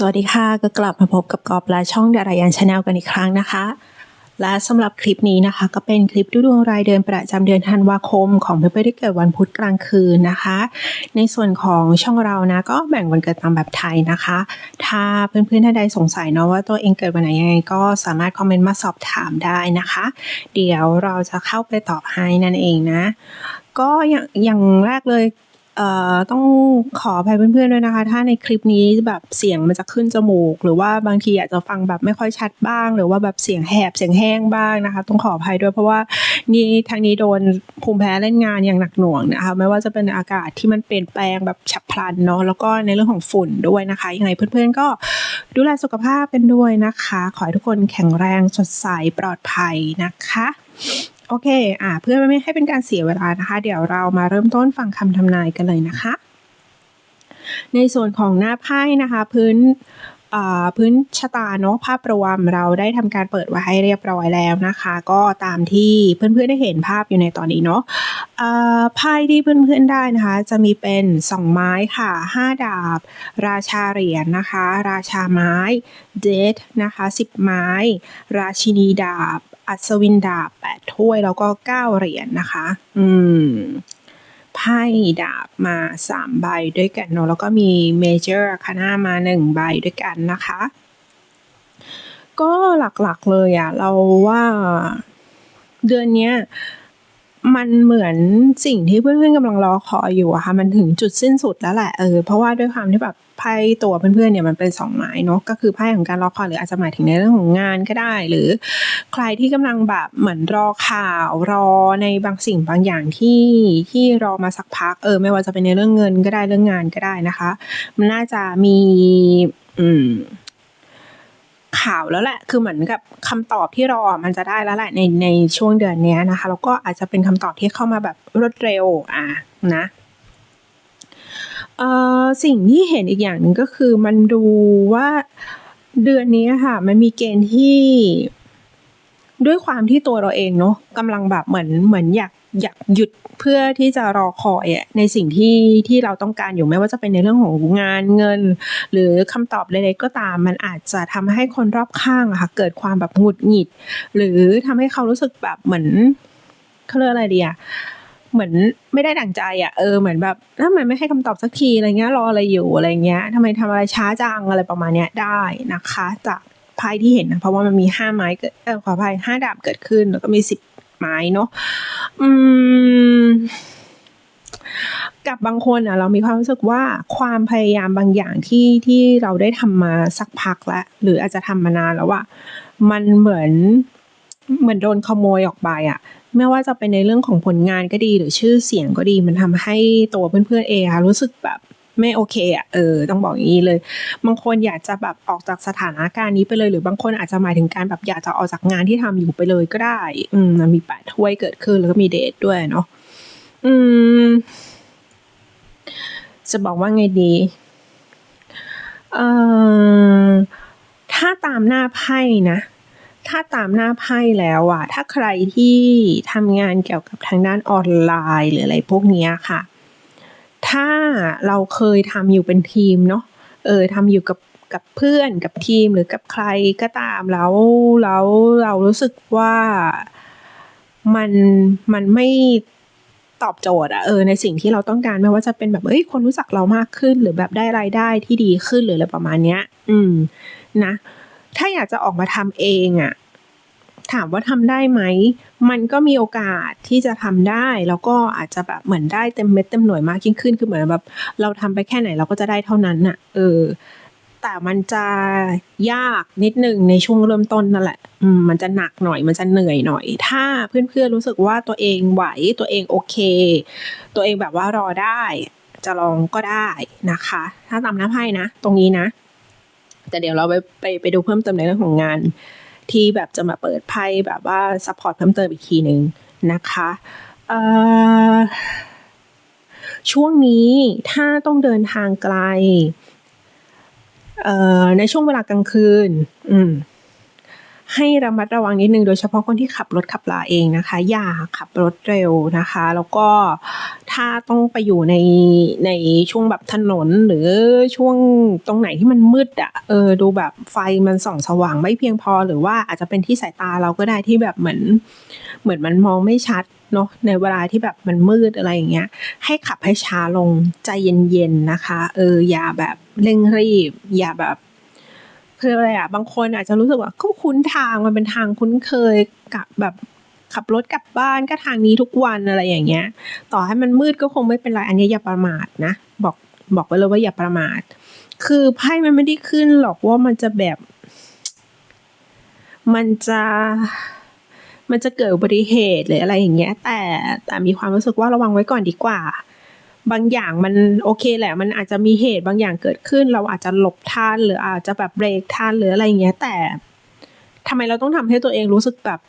สวัสดีค่ะ ก็กลับมาพบกับกอบและช่องดารายันชาแนลกันอีกครั้งนะคะ และสำหรับคลิปนี้นะคะ ก็เป็นคลิปดูดวงรายเดือนประจำเดือนธันวาคม ของเพื่อนๆที่เกิดวันพุธกลางคืนนะคะ ในส่วนของช่องเรานะก็แบ่งวันเกิดตามแบบไทยนะคะ ถ้าเพื่อนๆท่านใดสงสัยเนาะว่าตัวเองเกิดวันไหนยังไงก็สามารถคอมเมนต์มาสอบถามได้นะคะ เดี๋ยวเราจะเข้าไปตอบให้นั่นเองนะ ก็อย่างอย่างแรกเลย เอ่อต้องขออภัยเพื่อนๆด้วยนะคะ ถ้าในคลิปนี้แบบเสียงมันจะขึ้นจมูก หรือว่าบางทีอาจจะฟังแบบไม่ค่อยชัดบ้าง หรือว่าแบบเสียงแหบเสียงแห้งบ้างนะคะ ต้องขออภัยด้วยเพราะว่านี่ทางนี้โดนภูมิแพ้เล่นงานอย่างหนักหน่วงนะคะไม่ว่าจะเป็นอากาศที่มันเปลี่ยนแปลงแบบฉับพลันเนาะแล้วก็ในเรื่องของฝุ่นด้วยนะคะยังไงเพื่อนๆก็ดูแลสุขภาพกันด้วยนะคะ ขอให้ทุกคนแข็งแรงสดใสปลอดภัยนะคะ โอเค อ่า เพื่อไม่ให้เป็นการเสียเวลานะคะ เดี๋ยวเรามาเริ่มต้นฟังคำทำนายกันเลยนะคะ ในส่วนของหน้าไพ่นะคะ พื้นพื้นชะตาเนาะภาพรวมเราได้ทำการเปิดไว้ให้เรียบร้อยแล้วนะคะ ก็ตามที่เพื่อนๆได้เห็นภาพอยู่ในตอนนี้เนาะไพ่ที่เพื่อนๆได้นะคะ จะมีเป็นสองไม้ค่ะห้าดาบ ราชาเหรียญนะคะ ราชาไม้เดทนะคะสิบไม้ ราชินีดาบ อัศวินดาบแปดถ้วยแล้วก็เก้าเหรียญนนะคะ อืม ไพ่ดาบมาสามใบด้วยกันเนาะ แล้วก็มีเมเจอร์คานามาหนึ่งใบด้วยกันนะคะ ก็หลักๆเลยอะเราว่าเดือนเนี้ย มันเหมือนสิ่งที่เพื่อนๆกำลังรอคอยอยู่อะค่ะมันถึงจุดสิ้นสุดแล้วแหละเออเพราะว่าด้วยความที่แบบไพ่ตัวเพื่อนๆเนี่ยมันเป็นสองไม้เนาะก็คือไพ่ของการรอคอยหรืออาจจะหมายถึงในเรื่องของงานก็ได้ หรือใครที่กำลังแบบเหมือนรอข่าวรอในบางสิ่งบางอย่างที่ที่รอมาสักพักเออ ไม่ว่าจะเป็นในเรื่องเงินก็ได้เรื่องงานก็ได้นะคะ มันน่าจะมี อืม ข่าวแล้วแหละ คือเหมือนกับคำตอบที่รอมันจะได้แล้วแหละในในช่วงเดือนนี้นะคะ แล้วก็อาจจะเป็นคำตอบที่เข้ามาแบบรวดเร็วอะนะเอ่อสิ่งที่เห็นอีกอย่างหนึ่งก็คือมันดูว่าเดือนนี้ค่ะ มันมีเกณฑ์ที่ด้วยความที่ตัวเราเองเนาะกำลังแบบเหมือนเหมือนอยาก อยากหยุดเพื่อที่จะรอคอยในสิ่งที่ที่เราต้องการอยู่ไม่ว่าจะเป็นในเรื่องของงานเงิน หรือคำตอบใดๆก็ตาม มันอาจจะทำให้คนรอบข้างอะค่ะเกิดความแบบหงุดหงิด หรือทำให้เขารู้สึกแบบเหมือนเขาเรียกอะไรดีอะเหมือนไม่ได้ดั่งใจอะเออเหมือนแบบทำไมไม่ให้คำตอบสักทีอะไรเงี้ยรออะไรอยู่อะไรเงี้ยทำไมทำอะไรช้าจังอะไรประมาณเนี้ยได้นะคะ จากไพ่ที่เห็นนะเพราะว่ามันมีห้าไม้เกิดเออขออภัยห้าดาบเกิดขึ้นแล้วก็มีสิบ ไม้เนาะอืม กับบางคนอะ เรามีความรู้สึกว่าความพยายามบางอย่างที่ที่เราได้ทำมาสักพักแล้ว หรืออาจจะทำมานานแล้วอะมันเหมือนเหมือนโดนขโมยออกไปอะไม่ว่าจะเป็นในเรื่องของผลงานก็ดีหรือชื่อเสียงก็ดี มันทำให้ตัวเพื่อนๆเองรู้สึกแบบ ไม่โอเคอะเออต้องบอกอย่างนี้เลย บางคนอยากจะแบบออกจากสถานการณ์นี้ไปเลย หรือบางคนอาจจะหมายถึงการแบบอยากจะออกจากงานที่ทำอยู่ไปเลยก็ได้ อืมมีแปดถ้วยเกิดขึ้นแล้วก็มีเดทด้วยเนาะอืม จะบอกว่าไงดีเอ่อถ้าตามหน้าไพ่นะถ้าตามหน้าไพ่แล้วอะถ้าใครที่ทำงานเกี่ยวกับทางด้านออนไลน์หรืออะไรพวกนี้ค่ะ ถ้าเราเคยทำอยู่เป็นทีมเนาะ เออ ทำอยู่กับ กับเพื่อน กับทีม หรือกับใครก็ตาม แล้ว แล้วเรารู้สึกว่ามัน มันไม่ตอบโจทย์อะ เออ ในสิ่งที่เราต้องการ ไม่ว่าจะเป็นแบบเอ้ย คนรู้จักเรามากขึ้น หรือแบบได้รายได้ที่ดีขึ้น หรืออะไรประมาณเนี้ย อืม นะ ถ้าอยากจะออกมาทำเองอะ ถามว่าทำได้ไหม มันก็มีโอกาสที่จะทำได้ แล้วก็อาจจะแบบเหมือนได้เต็มเม็ดเต็มหน่วยมากยิ่งขึ้น คือเหมือนแบบเราทำไปแค่ไหนเราก็จะได้เท่านั้นน่ะ เออ แต่มันจะยากนิดหนึ่งในช่วงเริ่มต้นนั่นแหละอืมมันจะหนักหน่อย มันจะเหนื่อยหน่อย ถ้าเพื่อนๆรู้สึกว่าตัวเองไหว ตัวเองโอเค ตัวเองแบบว่ารอได้ จะลองก็ได้นะคะ ถ้าตามน้าไพ่นะ ตรงนี้นะ แต่เดี๋ยวเราไปไปไปดูเพิ่มเติมในเรื่องของงาน ที่แบบจะมาเปิดไพ่แบบว่าซัพพอร์ตเพิ่มเติมอีกทีหนึ่งนะคะช่วงนี้ถ้าต้องเดินทางไกลในช่วงเวลากลางคืน อืม ให้ระมัดระวังนิดนึงโดยเฉพาะคนที่ขับรถขับลาเองนะคะ อย่าขับรถเร็วนะคะ แล้วก็ถ้าต้องไปอยู่ในในช่วงแบบถนนหรือช่วงตรงไหนที่มันมืดอะเออดูแบบไฟมันส่องสว่างไม่เพียงพอหรือว่าอาจจะเป็นที่สายตาเราก็ได้ที่แบบเหมือนเหมือนมันมองไม่ชัดเนาะในเวลาที่แบบมันมืดอะไรอย่างเงี้ย ให้ขับให้ช้าลงใจเย็นๆนะคะ เอออย่าแบบเร่งรีบ อย่าแบบ คืออะไรอะบางคนอาจจะรู้สึกว่าก็คุ้นทางมันเป็นทางคุ้นเคยกับแบบขับรถกลับบ้านก็ทางนี้ทุกวันอะไรอย่างเงี้ย ต่อให้มันมืดก็คงไม่เป็นไรอันนี้อย่าประมาทนะ บอกบอกไปเลยว่าอย่าประมาท คือไพ่มันไม่ได้ขึ้นหรอกว่ามันจะแบบ มันจะมันจะเกิดอุบัติเหตุหรืออะไรอย่างเงี้ย แต่แต่มีความรู้สึกว่าระวังไว้ก่อนดีกว่า บางอย่างมันโอเคแหละ มันอาจจะมีเหตุบางอย่างเกิดขึ้น เราอาจจะหลบทันหรืออาจจะแบบเบรกทันหรืออะไรอย่างเงี้ย แต่ทำไมเราต้องทำให้ตัวเองรู้สึกแบบ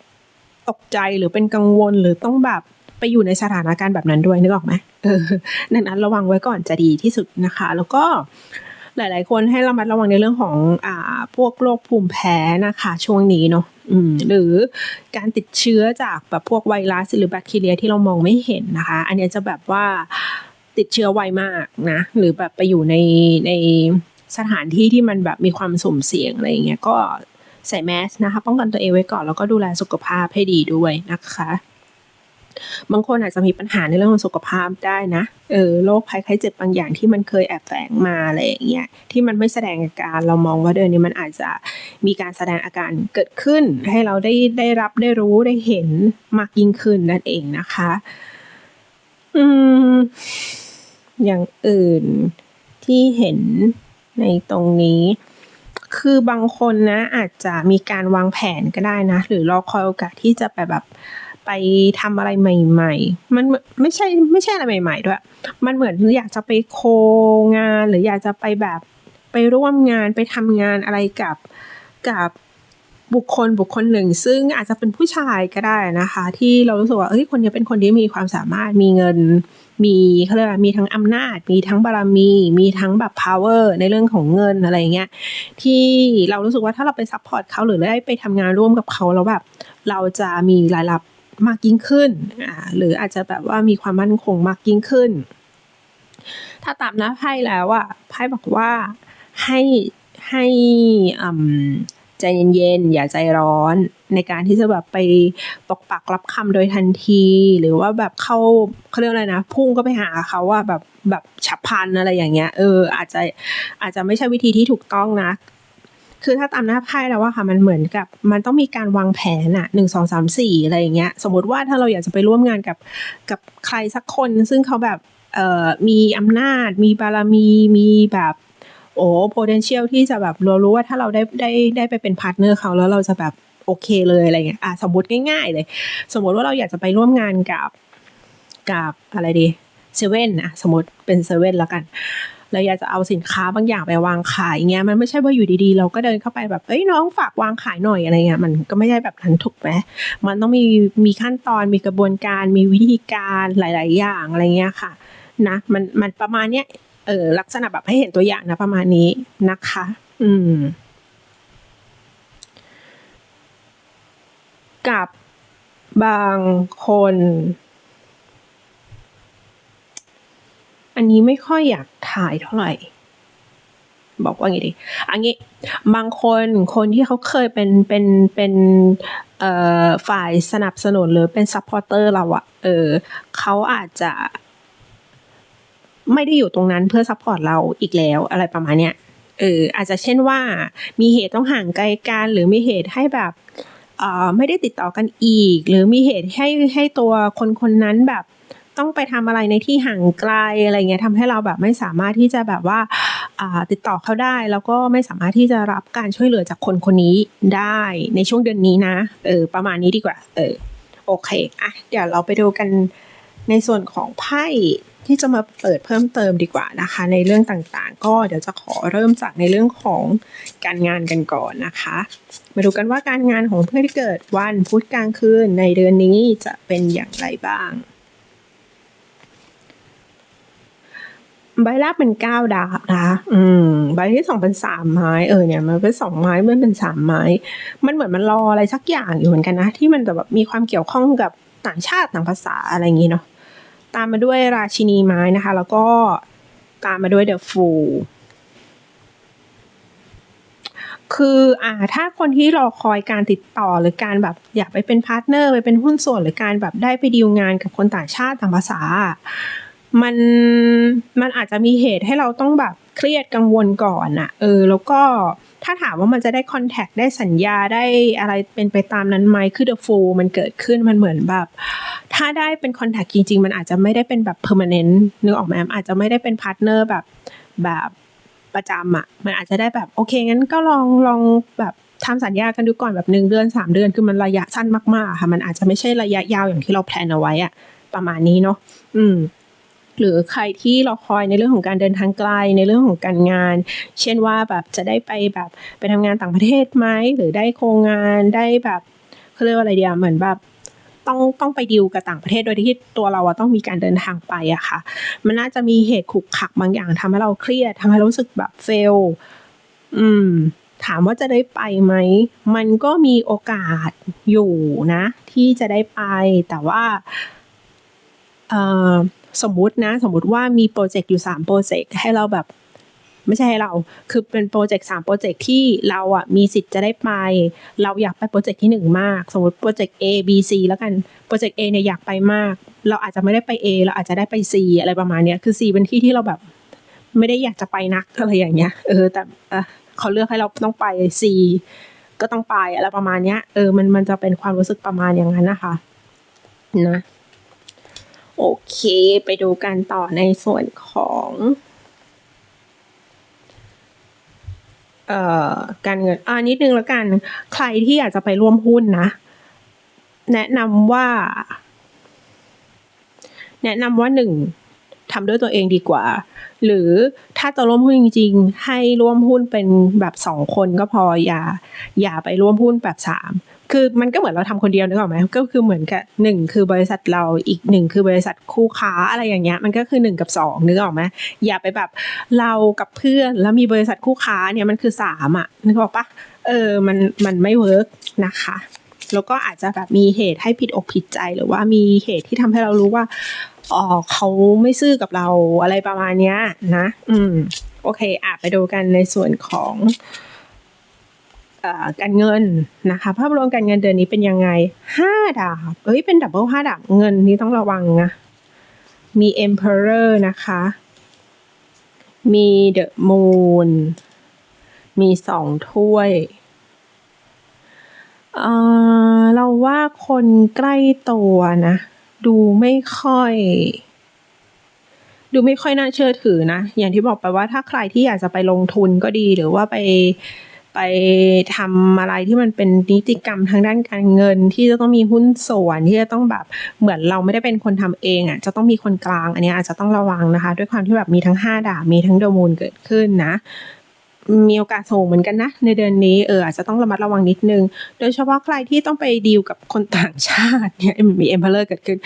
ตกใจหรือเป็นกังวลหรือต้องแบบไปอยู่ในสถานการณ์แบบนั้นด้วยนึกออกไหมเออดังนั้นระวังไว้ก่อนจะดีที่สุดนะคะ แล้วก็หลาย ๆ คนให้ระมัดระวังในเรื่องของอ่าพวกโรคภูมิแพ้นะคะ ช่วงนี้เนาะอืมหรือการติดเชื้อจากแบบพวกไวรัสหรือแบคทีเรียที่เรามองไม่เห็นนะคะ อันนี้จะแบบว่า ติดเชื้อไวมากนะ หรือแบบไปอยู่ในในสถานที่ที่มันแบบมีความสุ่มเสี่ยงอะไรอย่างเงี้ยก็ใส่แมสนะคะป้องกันตัวเองไว้ก่อนแล้วก็ดูแลสุขภาพให้ดีด้วยนะคะ บางคนอาจจะมีปัญหาในเรื่องของสุขภาพได้นะเออโรคภัยไข้เจ็บบางอย่างที่มันเคยแอบแฝงมาอะไรอย่างเงี้ยที่มันไม่แสดงอาการเรามองว่าเดือนนี้มันอาจจะมีการแสดงอาการเกิดขึ้น ให้เราได้ได้รับได้รู้ได้เห็นมากยิ่งขึ้นนั่นเองนะคะ อืม อย่างอื่นที่เห็นในตรงนี้ คือบางคนนะอาจจะมีการวางแผนก็ได้นะ หรือรอคอยโอกาสที่จะไปแบบไปทำอะไรใหม่ ๆ มันไม่ใช่ไม่ใช่อะไรใหม่ ๆ ด้วย มันเหมือนอยากจะไปโคงานหรืออยากจะไปแบบไปร่วมงานไปทำงานอะไรกับกับ บุคคลบุคคลหนึ่ง ซึ่งอาจจะเป็นผู้ชายก็ได้นะคะ ที่เรารู้สึกว่าเอ้ยคนนี้เป็นคนที่มีความสามารถมีเงิน มีเขาเรียกว่ามีทั้งอำนาจ มีทั้งบารมี มีทั้งแบบ power ในเรื่องของเงินอะไรเงี้ยที่เรารู้สึกว่าถ้าเราไปซัพพอร์ตเขาหรือได้ไปทำงานร่วมกับเขาแล้วแบบเราจะมีรายรับมากยิ่งขึ้นอ่าหรืออาจจะแบบว่ามีความมั่นคงมากยิ่งขึ้น ถ้าตามน้าไพ่แล้วอะไพ่บอกว่าให้ให้อ่ ใจเย็นๆ อย่าใจร้อน ในการที่จะแบบไปตกปักรับคำโดยทันที หรือว่าแบบเข้าเขาเรียกอะไรนะ พุ่งก็ไปหาเขาว่าแบบแบบฉับพลันอะไรอย่างเงี้ย เออ อาจจะอาจจะไม่ใช่วิธีที่ถูกต้องนะคือถ้าตามหน้าไพ่แล้วว่าค่ะมันเหมือนกับ มันต้องมีการวางแผนอะหนึ่งสองสามสี่อะไรอย่างเงี้ย สมมติว่าถ้าเราอยากจะไปร่วมงานกับกับใครสักคน ซึ่งเขาแบบเอ่อมีอำนาจ มีบารมี มีแบบ โอ้ potential ที่จะแบบเรารู้ว่าถ้าเราได้ได้ได้ไปเป็นพาร์ทเนอร์เขาแล้วเราจะแบบโอเคเลยอะไรเงี้ยอะสมมติง่ายๆเลย สมมติว่าเราอยากจะไปร่วมงานกับกับอะไรดีเซเว่นอะสมมติเป็นเซเว่นแล้วกันเราอยากจะเอาสินค้าบางอย่างไปวางขายเงี้ยมันไม่ใช่ว่าอยู่ดีๆ เราก็เดินเข้าไปแบบเอ้ยน้องฝากวางขายหน่อยอะไรเงี้ยมันก็ไม่ใช่แบบนั้นถูกไหมมันต้องมีมีขั้นตอนมีกระบวนการมีวิธีการหลาย ๆ อย่างอะไรเงี้ยค่ะนะมันมันประมาณเนี้ย เออลักษณะแบบให้เห็นตัวอย่างนะประมาณนี้นะคะ อืม กับบางคน อันนี้ไม่ค่อยอยากถ่ายเท่าไหร่ บอกว่าไงดี อันนี้ บางคนคนที่เขาเคยเป็นเป็นเป็นเอ่อฝ่ายสนับสนุนหรือเป็นซัพพอร์เตอร์เราอะเออเขาอาจจะ ไม่ได้อยู่ตรงนั้นเพื่อซัพพอร์ตเราอีกแล้วอะไรประมาณเนี้ยเอออาจจะเช่นว่ามีเหตุต้องห่างไกลกันหรือมีเหตุให้แบบเอ่อไม่ได้ติดต่อกันอีก หรือมีเหตุให้ให้ตัวคนคนนั้นแบบต้องไปทำอะไรในที่ห่างไกลอะไรเงี้ยทำให้เราแบบไม่สามารถที่จะแบบว่าติดต่อเขาได้ แล้วก็ไม่สามารถที่จะรับการช่วยเหลือจากคนคนนี้ได้ในช่วงเดือนนี้นะเออประมาณนี้ดีกว่าเออโอเคอะเดี๋ยวเราไปดูกัน ในส่วนของไพ่ที่จะมาเปิดเพิ่มเติมดีกว่านะคะ ในเรื่องต่างๆ ก็เดี๋ยวจะขอเริ่มจากในเรื่องของการงานกันก่อนนะคะ มาดูกันว่าการงานของเพื่อนที่เกิดวันพุธกลางคืนในเดือนนี้จะเป็นอย่างไรบ้างใบแรกเป็นเก้าดาบนะคะอืม ใบที่สองเป็นสามไม้ เออ เนี่ย มันเป็นสองไม้ มันเป็นสามไม้ มันเหมือนมันรออะไรสักอย่างอยู่เหมือนกันนะ ที่มันจะแบบมีความเกี่ยวข้องกับต่างชาติต่างภาษาอะไรอย่างงี้เนาะ ตามมาด้วยราชินีไม้นะคะ แล้วก็ตามมาด้วยเดอะฟูคืออ่าถ้าคนที่รอคอยการติดต่อหรือการแบบอยากไปเป็นพาร์ทเนอร์ไปเป็นหุ้นส่วนหรือการแบบได้ไปดีลงานกับคนต่างชาติต่างภาษา มัน มันอาจจะมีเหตุให้เราต้องแบบเครียดกังวลก่อนอะเออ แล้วก็ถ้าถามว่ามันจะได้คอนแทคได้สัญญาได้อะไรเป็นไปตามนั้นไหมคือเดอะฟูมันเกิดขึ้นมันเหมือนแบบ ถ้าได้เป็นคอนแทคจริง ๆ มันอาจจะไม่ได้เป็นแบบเพอร์มานนต์นึกออกไหมอาจจะไม่ได้เป็นพาร์ทเนอร์แบบแบบประจำอะมันอาจจะได้แบบโอเคงั้นก็ลองลองแบบทำสัญญากันดูก่อนแบบหนึ่งเดือนสามเดือนคือมันระยะสั้นมากๆค่ะมันอาจจะไม่ใช่ระยะยาวอย่างที่เราแพลนเอาไว้อะประมาณนี้เนาะอืม หรือใครที่รอคอยในเรื่องของการเดินทางไกลในเรื่องของการงาน เช่นว่าแบบจะได้ไปแบบไปทำงานต่างประเทศไหมหรือได้โครงงานได้แบบเขาเรียกว่าอะไรเดียวเหมือนแบบต้องต้องไปดิวกับต่างประเทศโดยที่ตัวเราต้องมีการเดินทางไปอะค่ะ มันน่าจะมีเหตุขุกขักบางอย่างทำให้เราเครียดทำให้รู้สึกแบบเฟล อืม ถามว่าจะได้ไปไหม มันก็มีโอกาสอยู่นะ ที่จะได้ไปแต่ว่า เอ่อ สมมุตินะ สมมุติว่ามีโปรเจกต์อยู่3โปรเจกต์ให้เราแบบ ไม่ใช่ให้เรา คือเป็นโปรเจกต์สามโปรเจกต์ที่เราอะมีสิทธิ์จะได้ไป เราอยากไปโปรเจกต์ที่หนึ่งมาก สมมติโปรเจกต์ A B C แล้วกันโปรเจกต์ A เนี่ยอยากไปมาก เราอาจจะไม่ได้ไป A เราอาจจะได้ไป C อะไรประมาณเนี้ยคือ C เป็นที่ที่เราแบบไม่ได้อยากจะไปนักอะไรอย่างเงี้ย เออ แต่เขาเลือกให้เราต้องไป C ก็ต้องไปอะไรประมาณเนี้ย เออ มันมันจะเป็นความรู้สึกประมาณอย่างนั้นนะคะ นะ โอเค ไปดูกันต่อในส่วนของเอ่อการเงินอ่านิดนึงแล้วกัน ใครที่อยากจะไปร่วมหุ้นนะ แนะนำว่า แนะนำว่าหนึ่งทำด้วยตัวเองดีกว่า หรือถ้าจะร่วมหุ้นจริง ๆ ให้ร่วมหุ้นเป็นแบบสองคนก็พออย่าอย่าไปร่วมหุ้นแบบสาม คือมันก็เหมือนเราทำคนเดียวนึกออกไหมก็คือเหมือนกับหนึ่งคือบริษัทเราอีกหนึ่งคือบริษัทคู่ค้าอะไรอย่างเงี้ยมันก็คือหนึ่งกับสองนึกออกไหมอย่าไปแบบเรากับเพื่อนแล้วมีบริษัทคู่ค้าเนี่ยมันคือสามอะนึกออกปะเออมันมันไม่เวิร์กนะคะแล้วก็อาจจะแบบมีเหตุให้ผิดอกผิดใจหรือว่ามีเหตุที่ทำให้เรารู้ว่าอ๋อเขาไม่ซื่อกับเราอะไรประมาณเนี้ยนะ อืม โอเคอะไปดูกันในส่วนของ การเงินนะคะภาพรวมการเงินเดือนนี้เป็นยังไงห้าดาบเอ้ยเป็นดับเบิลห้าดาบเงินนี้ต้องระวังนะมี Emperor นะคะ มี The Moon มีสองถ้วยเออเราว่าคนใกล้ตัวนะ ดูไม่ค่อย ดูไม่ค่อยน่าเชื่อถือนะ อย่างที่บอกไปว่าถ้าใครที่อยากจะไปลงทุนก็ดีหรือว่าไป ไปทำอะไรที่มันเป็นนิติกรรมทางด้านการเงิน ที่จะต้องมีหุ้นส่วนที่จะต้องแบบเหมือนเราไม่ได้เป็นคนทำเองอะจะต้องมีคนกลาง อันนี้อาจจะต้องระวังนะคะ ด้วยความที่แบบมีทั้งห้าดาบมีทั้งเดมูลเกิดขึ้นนะมีโอกาสสูงเหมือนกันนะ ในเดือนนี้เอออาจจะต้องระมัดระวังนิดนึง โดยเฉพาะใครที่ต้องไปดีลกับคนต่างชาติเนี่ยมีเอ็มเพลเลอร์เกิดขึ้น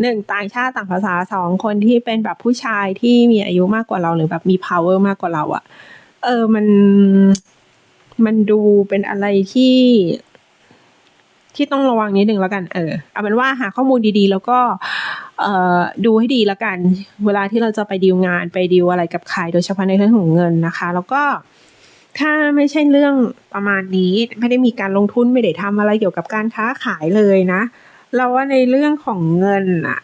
หนึ่งต่างชาติต่างภาษาสองคนที่เป็นแบบผู้ชายที่มีอายุมากกว่าเราหรือแบบมี power มากกว่าเราอะเออมัน มันดูเป็นอะไรที่ ที่ต้องระวังนิดนึงแล้วกัน เออ เอาเป็นว่าหาข้อมูลดีๆ แล้วก็ เอ่อ ดูให้ดีแล้วกัน เวลาที่เราจะไปดีลงานไปดีลอะไรกับใครโดยเฉพาะในเรื่องของเงินนะคะ แล้วก็ถ้าไม่ใช่เรื่องประมาณนี้ ไม่ได้มีการลงทุนไม่ได้ทำอะไรเกี่ยวกับการค้าขายเลยนะ เราว่าในเรื่องของเงินอะ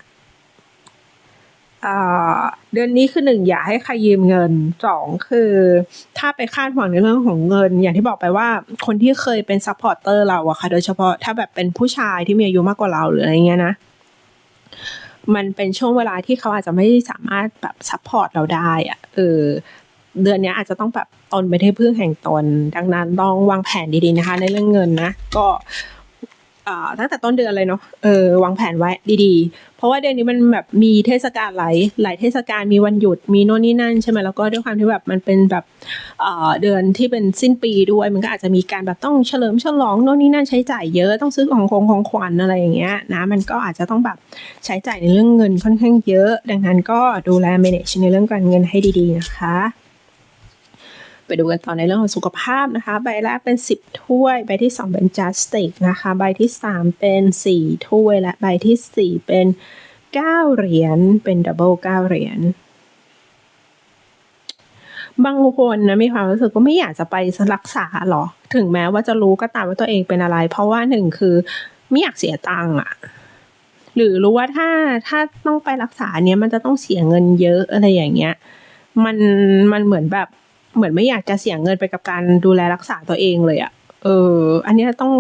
เดือนนี้คือหนึ่งอย่าให้ใครยืมเงินสองคือ ถ้าไปคาดหวังในเรื่องของเงิน อย่างที่บอกไปว่าคนที่เคยเป็นซัพพอร์เตอร์เราอะค่ะ โดยเฉพาะถ้าแบบเป็นผู้ชายที่มีอายุมากกว่าเราหรืออะไรเงี้ยนะมันเป็นช่วงเวลาที่เขาอาจจะไม่สามารถแบบซัพพอร์ตเราได้อะเออเดือนนี้อาจจะต้องแบบตนไปที่พึ่งแห่งตน ดังนั้นต้องวางแผนดีๆนะคะ ในเรื่องเงินนะ ก็ ตั้งแต่ต้นเดือนเลยเนาะเออวางแผนไว้ดีๆ เพราะว่าเดือนนี้มันแบบมีเทศกาลหลายหลายเทศกาลมีวันหยุดมีโน่นนี่นั่นใช่ไหมแล้วก็ด้วยความที่แบบมันเป็นแบบเเดือนที่เป็นสิ้นปีด้วยมันก็อาจจะมีการแบบต้องเฉลิมฉลองโน่นนี่นั่นใช้จ่ายเยอะต้องซื้อของของของขวัญอะไรอย่างเงี้ยนะมันก็อาจจะต้องแบบใช้จ่ายในเรื่องเงินค่อนข้างเยอะ ดังนั้นก็ดูแล manage ในเรื่องการเงินให้ดีๆนะคะ ไปดูกันต่อในเรื่องของสุขภาพนะคะ ใบแรกเป็น 10 ถ้วย ใบที่ 2 เป็นจัสติกนะคะ ใบที่ 3 เป็น 4 ถ้วย และใบที่ 4 เป็น 9 เหรียญ เป็นดับเบิล9เหรียญบางคนนะมีความรู้สึกว่าไม่อยากจะไปรักษาหรอ ถึงแม้ว่าจะรู้ก็ตามว่าตัวเองเป็นอะไร เพราะว่าหนึ่งคือไม่อยากเสียตังค์อะหรือรู้ว่าถ้าถ้าต้องไปรักษาเนี้ยมันจะต้องเสียเงินเยอะอะไรอย่างเงี้ย มันมันเหมือนแบบ เหมือนไม่อยากจะเสียเงินไปกับการดูแลรักษาตัวเองเลยอะเออ อันนี้ต้อง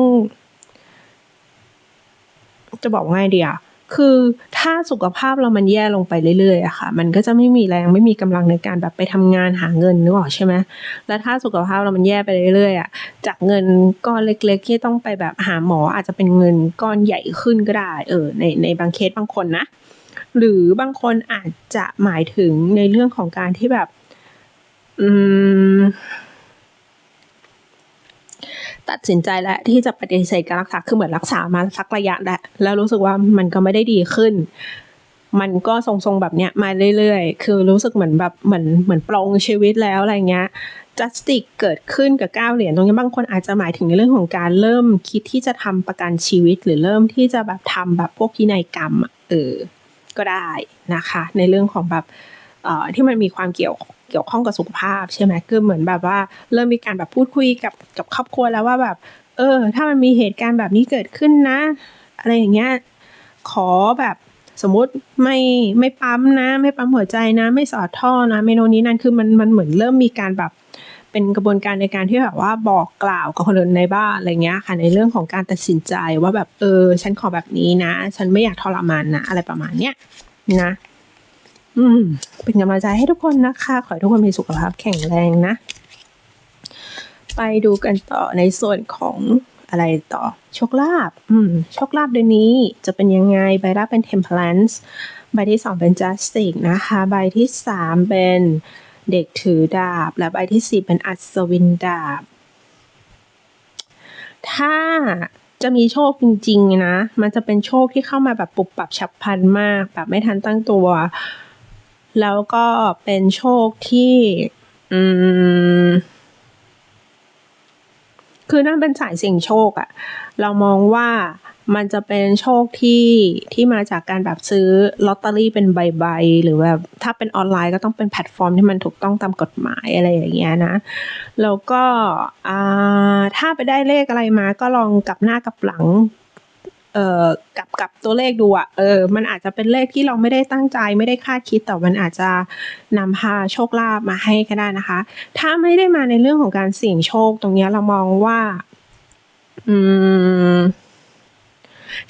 จะบอกง่ายดีอะคือถ้าสุขภาพเรามันแย่ลงไปเรื่อยๆอะค่ะ มันก็จะไม่มีแรงไม่มีกำลังในการแบบไปทำงานหาเงินนึกออกใช่ไหมแล้วถ้าสุขภาพเรามันแย่ไปเรื่อยๆอะจากเงินก้อนเล็กๆที่ต้องไปแบบหาหมออาจจะเป็นเงินก้อนใหญ่ขึ้นก็ได้ เออ ในในบางเคสบางคนนะ หรือบางคนอาจจะหมายถึงในเรื่องของการที่แบบ ตัดสินใจแล้วที่จะปฏิเสธการรักษาคือเหมือนรักษามาสักระยะแล้วแล้วรู้สึกว่ามันก็ไม่ได้ดีขึ้น มันก็ทรงๆแบบเนี้ยมาเรื่อยๆ คือรู้สึกเหมือนแบบเหมือนเหมือนปลงชีวิตแล้วอะไรเงี้ยจัสติกเกิดขึ้นกับก้าเหรียญตรงนี้บางคนอาจจะหมายถึงในเรื่องของการเริ่มคิดที่จะทำประกันชีวิต หรือเริ่มที่จะแบบทำแบบพวกพินัยกรรมเออก็ได้นะคะ ในเรื่องของแบบ ที่มันมีความเกี่ยวเกี่ยวข้องกับสุขภาพใช่ไหมคือเหมือนแบบว่าเริ่มมีการแบบพูดคุยกับกับครอบครัวแล้วว่าแบบเออ ถ้ามันมีเหตุการณ์แบบนี้เกิดขึ้นนะ อะไรอย่างเงี้ยขอแบบสมมติไม่ไม่ปั๊มนะ ไม่ปั๊มหัวใจนะ ไม่สอดท่อนะเมนูนี้นั่นคือมันมันเหมือนเริ่มมีการแบบเป็นกระบวนการในการที่แบบว่าบอกกล่าวกับคนอื่นในบ้านอะไรเงี้ยค่ะในเรื่องของการตัดสินใจว่าแบบเออ ฉันขอแบบนี้นะ ฉันไม่อยากทรมานนะ อะไรประมาณเนี้ยนะ อืมเป็นกำลังใจให้ทุกคนนะคะ ขอให้ทุกคนมีสุขภาพแข็งแรงนะ ไปดูกันต่อในส่วนของอะไรต่อโชคลาภอืมโชคลาภเดือนนี้จะเป็นยังไง ใบแรกเป็น Temperance ใบที่สองเป็น Justice นะคะ ใบที่สามเป็นเด็กถือดาบ และใบที่สี่เป็นอัศวินดาบ ถ้าจะมีโชคจริง ๆ นะ มันจะเป็นโชคที่เข้ามาแบบปุบปับฉับพลันมาก แบบไม่ทันตั้งตัว แล้วก็เป็นโชคที่ อืม คือนั่นเป็นสายเสี่ยงโชคอะเรามองว่ามันจะเป็นโชคที่ที่มาจากการแบบซื้อลอตเตอรี่เป็นใบๆ หรือแบบถ้าเป็นออนไลน์ก็ต้องเป็นแพลตฟอร์มที่มันถูกต้องตามกฎหมายอะไรอย่างเงี้ยนะ แล้วก็อ่าถ้าไปได้เลขอะไรมาก็ลองกลับหน้ากลับหลัง เอ่อกับกับตัวเลขดูอะเออมันอาจจะเป็นเลขที่เราไม่ได้ตั้งใจไม่ได้คาดคิดแต่มันอาจจะนำพาโชคลาภมาให้ก็ได้นะคะ ถ้าไม่ได้มาในเรื่องของการเสี่ยงโชคตรงนี้เรามองว่า อืม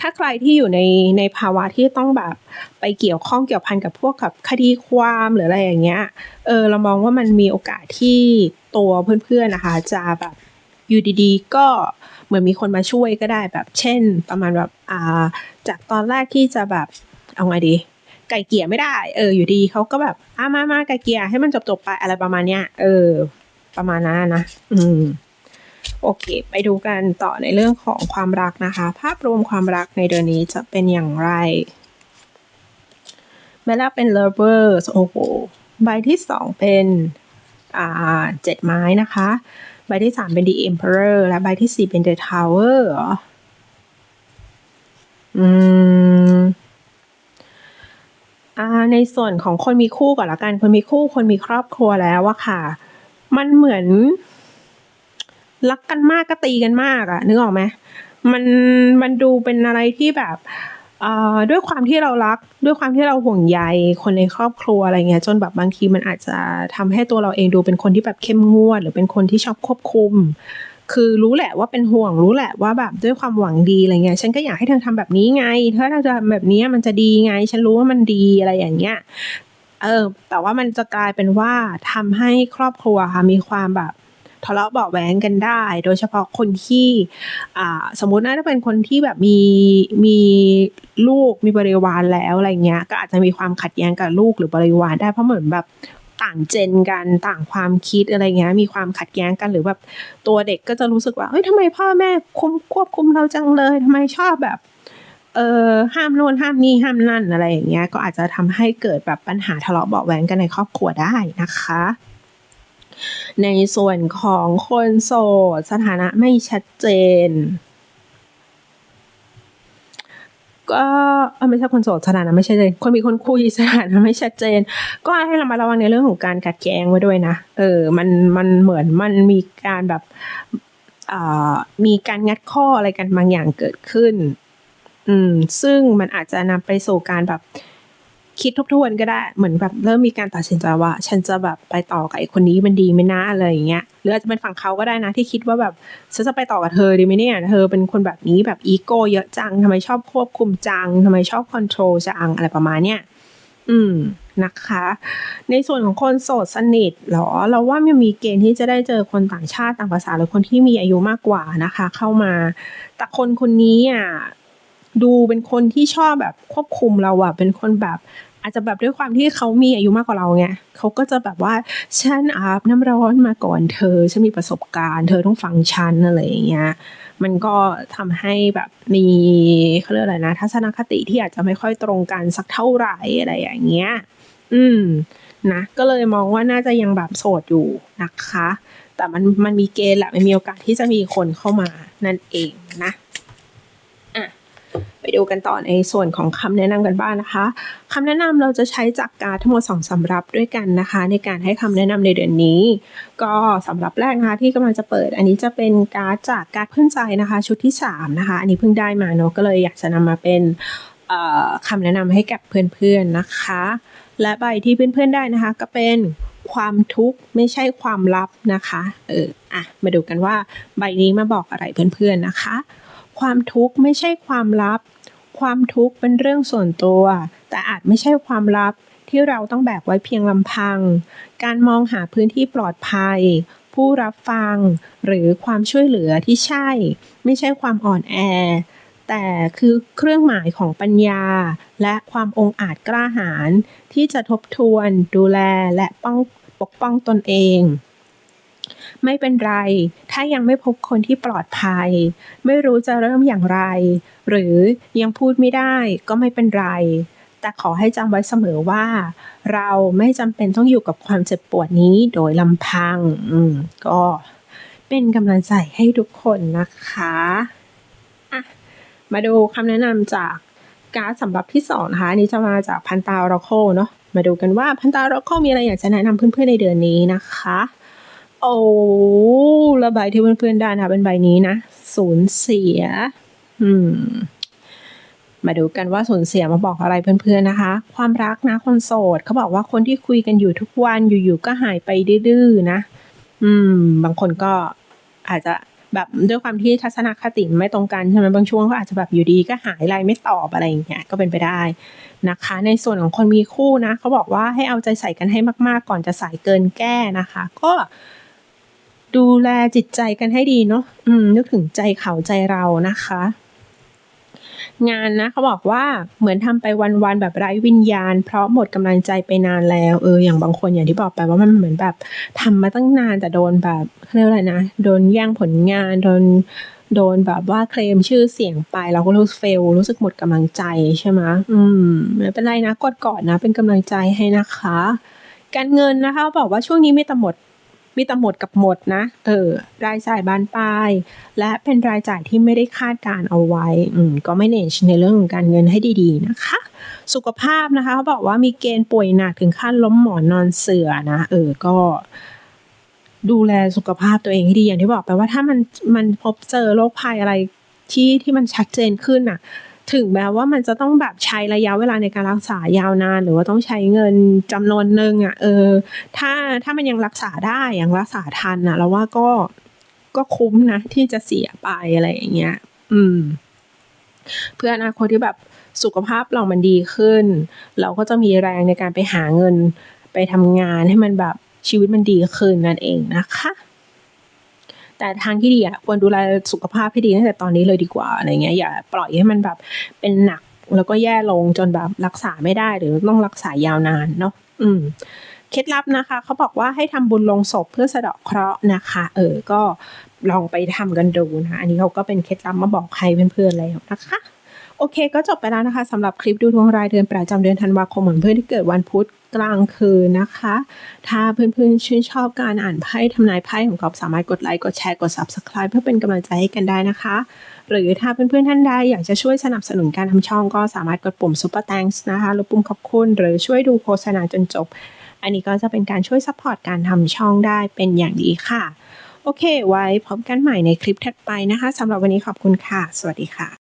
ถ้าใครที่อยู่ในในภาวะที่ต้องแบบไปเกี่ยวข้องเกี่ยวพันกับพวกกับคดีความหรืออะไรอย่างเงี้ย เออเรามองว่ามันมีโอกาสที่ตัวเพื่อนๆนะคะ จะแบบ อยู่ดีๆ ก็เหมือนมีคนมาช่วยก็ได้แบบ เช่น ประมาณแบบอ่าจากตอนแรกที่จะแบบเอาไงดีไก่เกลี่ยไม่ได้เอออยู่ดีเขาก็แบบอ่ามามาไก่เกลี่ยให้มันจบๆไปอะไรประมาณเนี้ยเออ ประมาณนั้นนะอืมโอเค ไปดูกันต่อในเรื่องของความรักนะคะ ภาพรวมความรักในเดือนนี้จะเป็นอย่างไรใบแรกเป็น lovers โอ้โห ใบที่สองเป็นอ่าเจ็ดไม้นะคะ ใบที่สามเป็น the emperor และใบที่สี่เป็น the tower เหรอ อืม อ่า ในส่วนของคนมีคู่ก่อนละกัน คนมีคู่ คนมีครอบครัวแล้วอะค่ะ มันเหมือน รักกันมากก็ตีกันมากอะนึกออกไหมมันมันดูเป็นอะไรที่แบบ อ่า ด้วยความที่เรารัก ด้วยความที่เราห่วงใยคนในครอบครัวอะไรเงี้ย จนแบบบางทีมันอาจจะทำให้ตัวเราเองดูเป็นคนที่แบบเข้มงวด หรือเป็นคนที่ชอบควบคุม คือรู้แหละว่าเป็นห่วง รู้แหละว่าแบบด้วยความหวังดีอะไรเงี้ย ฉันก็อยากให้เธอทำแบบนี้ไงถ้าเราจะทำแบบนี้มันจะดีไง ฉันรู้ว่ามันดีอะไรอย่างเงี้ย เออ แต่ว่ามันจะกลายเป็นว่าทำให้ครอบครัวค่ะมีความแบบ ทะเลาะเบาแหวงกันได้ โดยเฉพาะคนที่อ่าสมมติน่าจะเป็นคนที่แบบมีมีลูกมีบริวารแล้วอะไรเงี้ยก็อาจจะมีความขัดแย้งกับลูกหรือบริวารได้เพราะเหมือนแบบต่างเจนกันต่างความคิดอะไรเงี้ยมีความขัดแย้งกันหรือแบบตัวเด็กก็จะรู้สึกว่าเฮ้ยทำไมพ่อแม่คุมควบคุมเราจังเลยทำไมชอบแบบเออห้ามโน่นห้ามนี่ห้ามนั่นอะไรอย่างเงี้ยก็อาจจะทำให้เกิดแบบปัญหาทะเลาะเบาแหวงกันในครอบครัวได้นะคะ ในส่วนของคนโสด สถานะไม่ชัดเจน ก็ไม่ใช่คนโสดสถานะไม่ชัดเจน คนมีคนคุยสถานะไม่ชัดเจน ก็ให้เรามาระวังในเรื่องของการกัดแย้งไว้ด้วยนะ เออ มันมันเหมือนมันมีการแบบมีการงัดข้ออะไรกันบางอย่างเกิดขึ้น อืม ซึ่งมันอาจจะนำไปสู่การแบบ คิดทบทวนก็ได้ เหมือนแบบเริ่มมีการตัดสินใจว่า ฉันจะแบบไปต่อกับไอ้คนนี้มันดีไหมนะอะไรอย่างเงี้ย หรืออาจจะเป็นฝั่งเขาก็ได้นะที่คิดว่าแบบฉันจะไปต่อกับเธอดีไหมเนี่ย เธอเป็นคนแบบนี้แบบอีโก้เยอะจังทำไมชอบควบคุมจังทำไมชอบคอนโทรลจังอะไรประมาณเนี้ย อืมนะคะ ในส่วนของคนโสดสนิทหรอ เราว่ามันมีเกณฑ์ที่จะได้เจอคนต่างชาติต่างภาษาหรือคนที่มีอายุมากกว่านะคะ เข้ามา แต่คนคนนี้อะ ดูเป็นคนที่ชอบแบบควบคุมเราอะเป็นคนแบบ อาจจะแบบด้วยความที่เขามีอายุมากกว่าเราไงเขาก็จะแบบว่าฉันอาบน้ำร้อนมาก่อนเธอฉันมีประสบการณ์ เธอต้องฟังฉันอะไรอย่างเงี้ยมันก็ทำให้แบบมีเขาเรียกอะไรนะ ทัศนคติที่อาจจะไม่ค่อยตรงกันสักเท่าไหร่อะไรอย่างเงี้ย อืมนะก็เลยมองว่าน่าจะยังแบบโสดอยู่นะคะ แต่มันมันมีเกณฑ์แหละมันมีโอกาสที่จะมีคนเข้ามานั่นเองนะ ไปดูกันต่อในส่วนของคำแนะนำกันบ้างนะคะคำแนะนำเราจะใช้จากการทั้งหมดสองสำรับด้วยกันนะคะ ในการให้คำแนะนำในเดือนนี้ ก็สำหรับแรกนะคะที่กำลังจะเปิด อันนี้จะเป็นการ์ดจากการเพื่อนใจนะคะ ชุดที่ 3 นะคะ อันนี้เพิ่งได้มาเนาะก็เลยอยากจะนำมาเป็นคำแนะนำให้กับเพื่อนๆนะคะ และใบที่เพื่อนๆได้นะคะ ก็เป็นความทุกข์ไม่ใช่ความลับนะคะเอออะมาดูกันว่าใบนี้มาบอกอะไรเพื่อนๆนะคะ ความทุกข์ไม่ใช่ความลับ ความทุกข์เป็นเรื่องส่วนตัว แต่อาจไม่ใช่ความลับที่เราต้องแบกไว้เพียงลำพัง การมองหาพื้นที่ปลอดภัย ผู้รับฟัง หรือความช่วยเหลือที่ใช่ ไม่ใช่ความอ่อนแอ แต่คือเครื่องหมายของปัญญา และความองอาจกล้าหาญที่จะทบทวน ดูแลและป้องปกป้องตนเอง ไม่เป็นไร ถ้ายังไม่พบคนที่ปลอดภัย ไม่รู้จะเริ่มอย่างไร หรือยังพูดไม่ได้ก็ไม่เป็นไร แต่ขอให้จำไว้เสมอว่า เราไม่จำเป็นต้องอยู่กับความเจ็บปวดนี้โดยลำพัง อืม ก็เป็นกำลังใจให้ทุกคนนะคะะมาดูคำแนะนำจากการ์ดสำหรับที่สองนะคะนี้จะมาจากพันตาโรโคเนาะมาดูกันว่าพันตาโรโคมีอะไรอยากจะแนะนำเพื่อนๆในเดือนนี้นะคะ โอ้แล้วใบที่เพื่อนๆได้นะคะเป็นใบนี้นะสูญเสีย อืม มาดูกันว่าสูญเสียมาบอกอะไรเพื่อนๆนะคะ ความรักนะคนโสดเขาบอกว่าคนที่คุยกันอยู่ทุกวันอยู่ๆก็หายไปดื้อๆนะ อืม บางคนก็อาจจะแบบด้วยความที่ทัศนคติไม่ตรงกันใช่ไหมบางช่วงก็อาจจะแบบอยู่ดีก็หายไลน์ไม่ตอบอะไรอย่างเงี้ยก็เป็นไปได้นะคะ ในส่วนของคนมีคู่นะเขาบอกว่าให้เอาใจใส่กันให้มากๆ ก่อนจะสายเกินแก้นะคะ ก็ ดูแลจิตใจกันให้ดีเนาะอืม นึกถึงใจเขาใจเรานะคะ งานนะเขาบอกว่าเหมือนทำไปวันๆแบบไร้วิญญาณ เพราะหมดกำลังใจไปนานแล้วเอออย่างบางคนอย่างที่บอกไปว่ามันเหมือนแบบทำมาตั้งนานแต่โดนแบบเรียกอะไรนะโดนแย่งผลงานโดนโดนแบบว่าเคลมชื่อเสียงไปเราก็รู้สึกเฟลรู้สึกหมดกำลังใจใช่ไหมอืมไม่เป็นไรนะกดก่อนนะ เป็นกำลังใจให้นะคะ การเงินนะคะ บอกว่าช่วงนี้ไม่แต่หมด มีแต่หมดกับหมดนะ เออ รายจ่ายบานปลาย และเป็นรายจ่ายที่ไม่ได้คาดการเอาไว้ อืม ก็ไม่เนชในเรื่องของการเงินให้ดีๆนะคะ สุขภาพนะคะเขาบอกว่ามีเกณฑ์ป่วยหนักถึงขั้นล้มหมอนนอนเสือนะ เออ ก็ดูแลสุขภาพตัวเองให้ดีอย่างที่บอกไปว่าถ้ามันมันพบเจอโรคภัยอะไรที่ที่มันชัดเจนขึ้นอะ ถึงแม้ว่ามันจะต้องแบบใช้ระยะเวลาในการรักษายาวนาน หรือว่าต้องใช้เงินจำนวนหนึ่งอะเออ ถ้าถ้ามันยังรักษาได้ยังรักษาทันอะเราว่าก็ก็คุ้มนะ ที่จะเสียไปอะไรอย่างเงี้ย อืม เพื่ออนาคตที่แบบสุขภาพเรามันดีขึ้น เราก็จะมีแรงในการไปหาเงินไปทำงานให้มันแบบชีวิตมันดีขึ้นนั่นเองนะคะ แต่ทางที่ดีอะควรดูแลสุขภาพให้ดีตั้งแต่ตอนนี้เลยดีกว่าอะไรเงี้ยอย่าปล่อยให้มันแบบเป็นหนักแล้วก็แย่ลงจนแบบรักษาไม่ได้หรือต้องรักษายาวนานเนาะอืมเคล็ดลับนะคะเขาบอกว่าให้ทำบุญลงศพเพื่อสะเดาะเคราะห์นะคะ เออก็ลองไปทำกันดูนะอันนี้เขาก็เป็นเคล็ดลับมาบอกใครเพื่อนๆแล้วนะคะ อเคก็จบไปแล้วนะคะสำหรับคลิปดูดวงรายเดือนประจำเดือนธันวาคมเหมือนเพื่อนที่เกิดวันพุธกลางคืนนะคะ ถ้าเพื่อนๆชื่นชอบการอ่านไพ่ทำนายไพ่ของกอบสามารถกดไลค์กดแชร์กด subscribe เพื่อเป็นกำลังใจให้กันได้นะคะ หรือถ้าเพื่อนๆท่านใดอยากจะช่วยสนับสนุนการทำช่องก็สามารถกดปุ่ม super thanks นะคะหรือปุ่มขอบคุณ หรือช่วยดูโฆษณาจนจบ อันนี้ก็จะเป็นการช่วยซัพพอร์ตการทำช่องได้เป็นอย่างดีค่ะ โอเค ไว้พบกันใหม่ในคลิปถัดไปนะคะสำหรับวันนี้ขอบคุณค่ะ สวัสดีค่ะ